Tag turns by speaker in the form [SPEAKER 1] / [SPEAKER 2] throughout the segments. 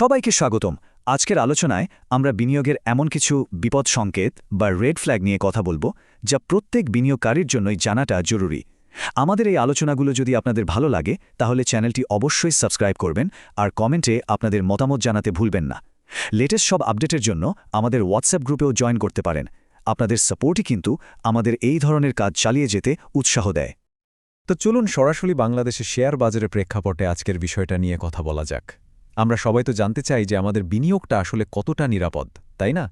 [SPEAKER 1] সবাইকে স্বাগতম। আজকের আলোচনায় আমরা বিনিয়োগের এমন কিছু বিপদ সংকেত বা রেড ফ্ল্যাগ নিয়ে কথা বলব, যা প্রত্যেক বিনিয়োগকারীর জন্যই জানাটা জরুরি। আমাদের এই আলোচনাগুলো যদি আপনাদের ভালো লাগে, তাহলে চ্যানেলটি অবশ্যই সাবস্ক্রাইব করবেন আর কমেন্টে আপনাদের মতামত জানাতে ভুলবেন না। লেটেস্ট সব আপডেটের জন্য আমাদের হোয়াটসঅ্যাপ গ্রুপেও জয়েন করতে পারেন। আপনাদের সাপোর্টই কিন্তু আমাদের এই ধরনের কাজ চালিয়ে যেতে উৎসাহ দেয়।
[SPEAKER 2] তো চলুন সরাসরি বাংলাদেশের শেয়ার বাজারের প্রেক্ষাপটে আজকের বিষয়টা নিয়ে কথা বলা যাক। আমরা সবাই তো জানতে চাই যে আমাদের বিনিয়োগটা আসলে কতটা নিরাপদ, তাই না?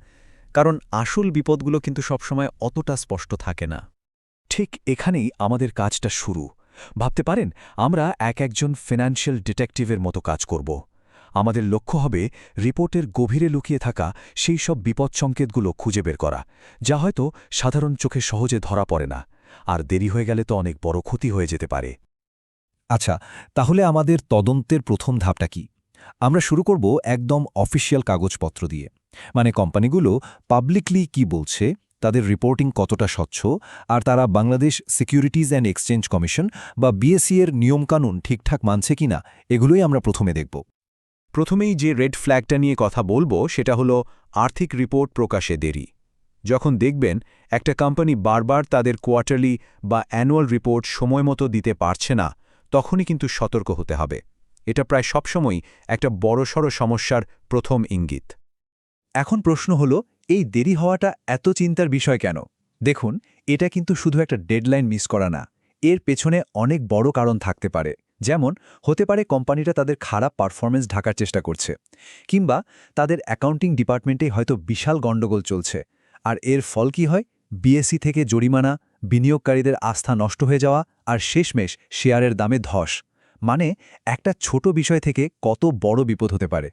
[SPEAKER 2] কারণ আসল বিপদগুলো কিন্তু সবসময় অতটা স্পষ্ট থাকে না।
[SPEAKER 1] ঠিক এখানেই আমাদের কাজটা শুরু। ভাবতে পারেন, আমরা এক একজন ফিনান্সিয়াল ডিটেকটিভের মতো কাজ করব। আমাদের লক্ষ্য হবে রিপোর্টের গভীরে লুকিয়ে থাকা সেই সব বিপদ সংকেতগুলো খুঁজে বের করা, যা হয়তো সাধারণ চোখে সহজে ধরা পড়ে না, আর দেরি হয়ে গেলে তো অনেক বড় ক্ষতি হয়ে যেতে পারে।
[SPEAKER 3] আচ্ছা তাহলে আমাদের তদন্তের প্রথম ধাপটা কি? আমরা শুরু করব একদম অফিসিয়াল কাগজপত্র দিয়ে। মানে কোম্পানিগুলো পাবলিকলি কি বলছে, তাদের রিপোর্টিং কতটা স্বচ্ছ, আর তারা Bangladesh securities and exchange commission বা বিএসসি এর নিয়মকানুন ঠিকঠাক মানছে কিনা, এগুলোই আমরা প্রথমে দেখব।
[SPEAKER 2] প্রথমেই যে রেড ফ্ল্যাগটা নিয়ে কথা বলব, সেটা হলো আর্থিক রিপোর্ট প্রকাশে দেরি। যখন দেখবেন একটা কোম্পানি বারবার তাদের কোয়ার্টারলি বা অ্যানুয়াল রিপোর্ট সময়মতো দিতে পারছে না, তখনই কিন্তু সতর্ক হতে হবে। এটা প্রায় সবসময়ই একটা বড়সড় সমস্যার প্রথম ইঙ্গিত।
[SPEAKER 3] এখন প্রশ্ন হল, এই দেরি হওয়াটা এত চিন্তার বিষয় কেন? দেখুন, এটা কিন্তু শুধু একটা ডেডলাইন মিস করা না, এর পেছনে অনেক বড় কারণ থাকতে পারে। যেমন, হতে পারে কোম্পানিটা তাদের খারাপ পারফরমেন্স ঢাকার চেষ্টা করছে, কিংবা তাদের অ্যাকাউন্টিং ডিপার্টমেন্টেই হয়তো বিশাল গণ্ডগোল চলছে, আর এর ফল কি হয়? বিএসসি থেকে জরিমানা, বিনিয়োগকারীদের আস্থা নষ্ট হয়ে যাওয়া, আর শেষমেশ শেয়ারের দামে ধস। মানে একটা ছোট বিষয় থেকে কত বড় বিপদ হতে পারে।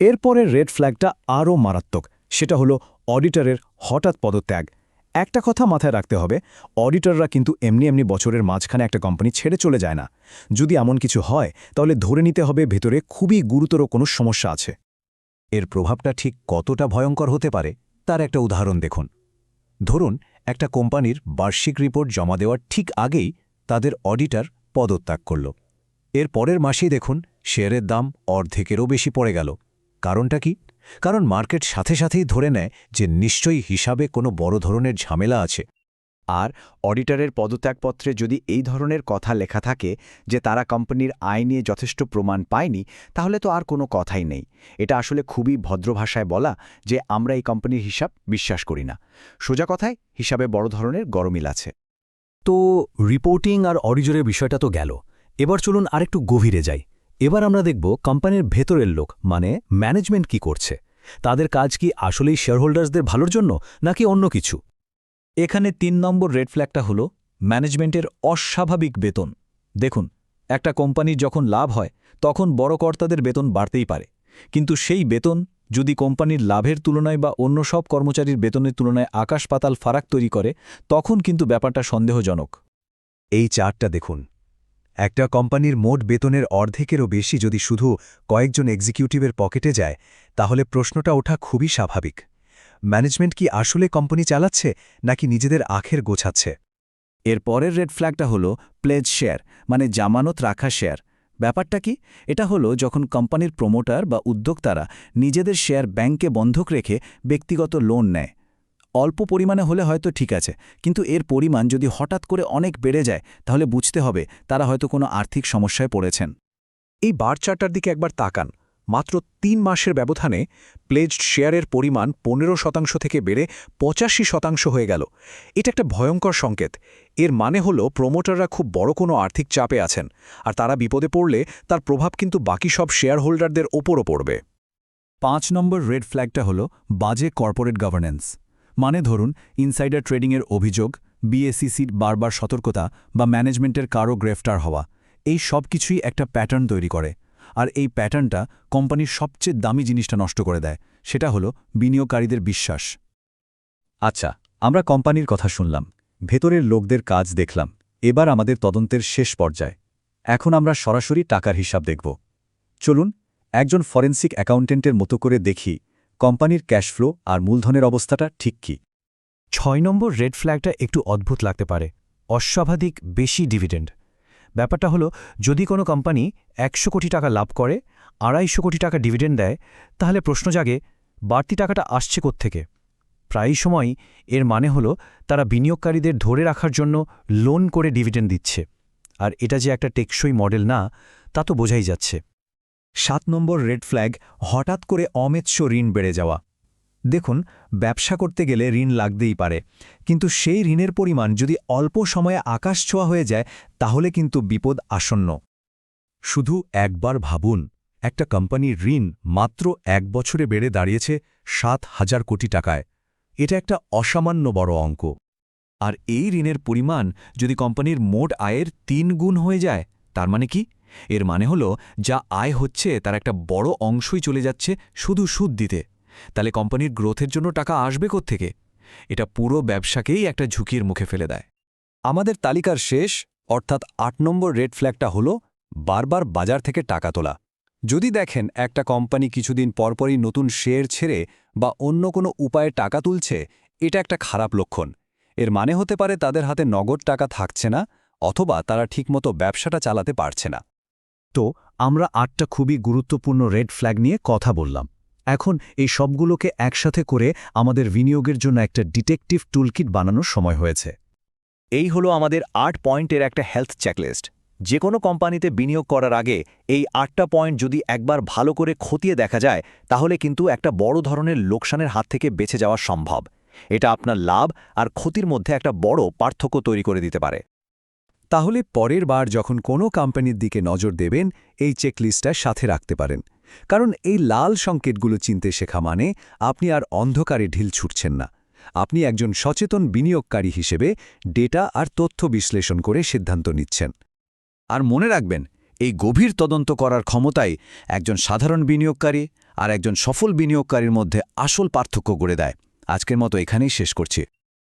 [SPEAKER 1] এরপরের রেড ফ্ল্যাগটা আরও মারাত্মক, সেটা হলো অডিটরের হঠাৎ পদত্যাগ। একটা কথা মাথায় রাখতে হবে, অডিটররা কিন্তু এমনি এমনি বছরের মাঝখানে একটা কোম্পানি ছেড়ে চলে যায় না। যদি এমন কিছু হয়, তাহলে ধরে নিতে হবে ভেতরে খুবই গুরুতর কোনো সমস্যা আছে।
[SPEAKER 3] এর প্রভাবটা ঠিক কতটা ভয়ঙ্কর হতে পারে, তার একটা উদাহরণ দেখুন। ধরুন, একটা কোম্পানির বার্ষিক রিপোর্ট জমা দেওয়ার ঠিক আগেই তাদের অডিটর পদত্যাগ করল। এর পরের মাসেই দেখুন শেয়ারের দাম অর্ধেকেরও বেশি পড়ে গেল। কারণটা কি? কারণ মার্কেট সাথে সাথেই ধরে নেয় যে নিশ্চয়ই হিসাবে কোনো বড় ধরনের ঝামেলা আছে।
[SPEAKER 4] আর অডিটরের পদত্যাগপত্রে যদি এই ধরনের কথা লেখা থাকে যে তারা কোম্পানির আয় নিয়ে যথেষ্ট প্রমাণ পায়নি, তাহলে তো আর কোনো কথাই নেই। এটা আসলে খুবই ভদ্র ভাষায় বলা যে আমরা এই কোম্পানির হিসাব বিশ্বাস করি না। সোজা কথায়, হিসাবে বড় ধরনের গরমিল আছে।
[SPEAKER 1] তো রিপোর্টিং আর অডিজরের বিষয়টা তো গেল। এবার চলুন আরেকটু গভীরে যাই। এবার আমরা দেখব কোম্পানির ভেতরের লোক মানে ম্যানেজমেন্ট কি করছে। তাদের কাজ কি আসলেই শেয়ারহোল্ডার্সদের ভালোর জন্য, নাকি অন্য কিছু? এখানে তিন নম্বর রেড ফ্ল্যাগটা হল ম্যানেজমেন্টের অস্বাভাবিক বেতন। দেখুন, একটা কোম্পানির যখন লাভ হয়, তখন বড় কর্তাদের বেতন বাড়তেই পারে। কিন্তু সেই বেতন যদি কোম্পানির লাভের তুলনায় বা অন্য সব কর্মচারীর বেতনের তুলনায় আকাশ পাতাল ফারাক তৈরি করে, তখন কিন্তু ব্যাপারটা সন্দেহজনক।
[SPEAKER 3] এই চারটা দেখুন। একটা কোম্পানির মোট বেতনের অর্ধেকেরও বেশি যদি শুধু কয়েকজন এক্সিকিউটিভের পকেটে যায়, তাহলে প্রশ্নটা ওঠা খুবই স্বাভাবিক। ম্যানেজমেন্ট কি আসলে কোম্পানি চালাচ্ছে, নাকি নিজেদের আখের গোছাচ্ছে?
[SPEAKER 1] এর পরের রেড ফ্ল্যাগটা হলো প্লেজ শেয়ার মানে জামানত রাখা শেয়ার ব্যাপারটা কি? এটা হলো যখন কোম্পানির প্রমোটার বা উদ্যোক্তারা নিজেদের শেয়ার ব্যাংকে বন্ধক রেখে ব্যক্তিগত লোন নেয়। অল্প পরিমাণে হলে হয়তো ঠিক আছে, কিন্তু এর পরিমাণ যদি হঠাৎ করে অনেক বেড়ে যায়, তাহলে বুঝতে হবে তারা হয়তো কোনো আর্থিক সমস্যায় পড়েছেন।
[SPEAKER 2] এই বার চার্টার দিকে একবার তাকান। মাত্র তিন মাসের ব্যবধানে প্লেজড শেয়ারের পরিমাণ পনেরো শতাংশ থেকে বেড়ে পঁচাশি শতাংশ হয়ে গেল। এটা একটা ভয়ঙ্কর সংকেত। এর মানে হল প্রমোটাররা খুব বড় কোনো আর্থিক চাপে আছেন, আর তারা বিপদে পড়লে তার প্রভাব কিন্তু বাকি সব শেয়ার হোল্ডারদের ওপরও পড়বে।
[SPEAKER 1] পাঁচ নম্বর রেড ফ্ল্যাগটা হল বাজে কর্পোরেট গভর্নেন্স মানে ধরুন, ইনসাইডার ট্রেডিংয়ের অভিযোগ বিএসিসির বারবার সতর্কতা বা ম্যানেজমেন্টের কারও গ্রেফতার হওয়া, এই সব কিছুই একটা প্যাটার্ন তৈরি করে। আর এই প্যাটার্নটা কোম্পানির সবচেয়ে দামি জিনিসটা নষ্ট করে দেয়, সেটা হলো বিনিয়োগকারীদের বিশ্বাস।
[SPEAKER 3] আচ্ছা আমরা কোম্পানির কথা শুনলাম, ভেতরের লোকদের কাজ দেখলাম, এবার আমাদের তদন্তের শেষ পর্যায়। এখন আমরা সরাসরি টাকার হিসাব দেখব। চলুন, একজন ফরেন্সিক অ্যাকাউন্টেন্টের মতো করে দেখি কোম্পানির ক্যাশফ্লো আর মূলধনের অবস্থাটা ঠিক কি?
[SPEAKER 1] ছয় নম্বর রেড ফ্ল্যাগটা একটু অদ্ভুত লাগতে পারে। অস্বাভাবিক বেশি ডিভিডেন্ড। ব্যাপারটা হলো, যদি কোনো কোম্পানি একশো কোটি টাকা লাভ করে, আড়াইশো কোটি টাকা ডিভিডেন্ড দেয়, তাহলে প্রশ্ন জাগে, বাড়তি টাকাটা আসছে থেকে প্রায় সময় এর মানে হলো, তারা বিনিয়োগকারীদের ধরে রাখার জন্য লোন করে ডিভিডেন্ড দিচ্ছে। আর এটা যে একটা টেকসই মডেল না, তা তো বোঝাই যাচ্ছে।
[SPEAKER 3] সাত নম্বর রেড ফ্ল্যাগ হঠাৎ করে অমেৎস্য ঋণ বেড়ে যাওয়া। দেখুন, ব্যবসা করতে গেলে ঋণ লাগতেই পারে, কিন্তু সেই ঋণের পরিমাণ যদি অল্প সময়ে আকাশ ছোঁয়া হয়ে যায়, তাহলে কিন্তু বিপদ আসন্ন। শুধু একবার ভাবুন, একটা কোম্পানির ঋণ মাত্র এক বছরে বেড়ে দাঁড়িয়েছে সাত হাজার কোটি টাকায়। এটা একটা অসামান্য বড় অঙ্ক। আর এই ঋণের পরিমাণ যদি কোম্পানির মোট আয়ের তিন গুণ হয়ে যায়, তার মানে কি? এর মানে হলো, যা আয় হচ্ছে তার একটা বড় অংশই চলে যাচ্ছে শুধু সুদ দিতে। তাহলে কোম্পানির গ্রোথের জন্য টাকা আসবে থেকে এটা পুরো ব্যবসাকেই একটা ঝুঁকির মুখে ফেলে দেয়। আমাদের তালিকার শেষ, অর্থাৎ আট নম্বর রেড ফ্ল্যাগটা হলো, বারবার বাজার থেকে টাকা তোলা। যদি দেখেন একটা কোম্পানি কিছুদিন পরপরই নতুন শেয়ার ছেড়ে বা অন্য কোনো উপায়ে টাকা তুলছে, এটা একটা খারাপ লক্ষণ। এর মানে হতে পারে তাদের হাতে নগদ টাকা থাকছে না, অথবা তারা ঠিকমতো ব্যবসাটা চালাতে পারছে না।
[SPEAKER 1] তো আমরা আটটা খুবই গুরুত্বপূর্ণ রেড ফ্ল্যাগ নিয়ে কথা বললাম। এখন এই সবগুলোকে একসাথে করে আমাদের বিনিয়োগের জন্য একটা ডিটেকটিভ টুলকিট বানানোর সময় হয়েছে।
[SPEAKER 2] এই হলো আমাদের আট পয়েন্টের একটা হেলথ চেকলিস্ট। যে কোনো কোম্পানিতে বিনিয়োগ করার আগে এই আটটা পয়েন্ট যদি একবার ভালো করে খতিয়ে দেখা যায়, তাহলে কিন্তু একটা বড় ধরনের লোকসানের হাত থেকে বেঁচে যাওয়া সম্ভব। এটা আপনার লাভ আর ক্ষতির মধ্যে একটা বড় পার্থক্য তৈরি করে দিতে পারে।
[SPEAKER 3] তাহলে পরের বার যখন কোনো কোম্পানির দিকে নজর দেবেন, এই চেকলিস্টটা সাথে রাখতে পারেন। কারণ এই লাল সংকেতগুলো চিনতে শেখা মানে আপনি আর অন্ধকারে ঢিল ছুটছেন না। আপনি একজন সচেতন বিনিয়োগকারী হিসেবে ডেটা আর তথ্য বিশ্লেষণ করে সিদ্ধান্ত নিচ্ছেন।
[SPEAKER 2] আর মনে রাখবেন, এই গভীর তদন্ত করার ক্ষমতাই একজন সাধারণ বিনিয়োগকারী আর একজন সফল বিনিয়োগকারীর মধ্যে আসল পার্থক্য গড়ে দেয়। আজকের মতো এখানেই শেষ করছি।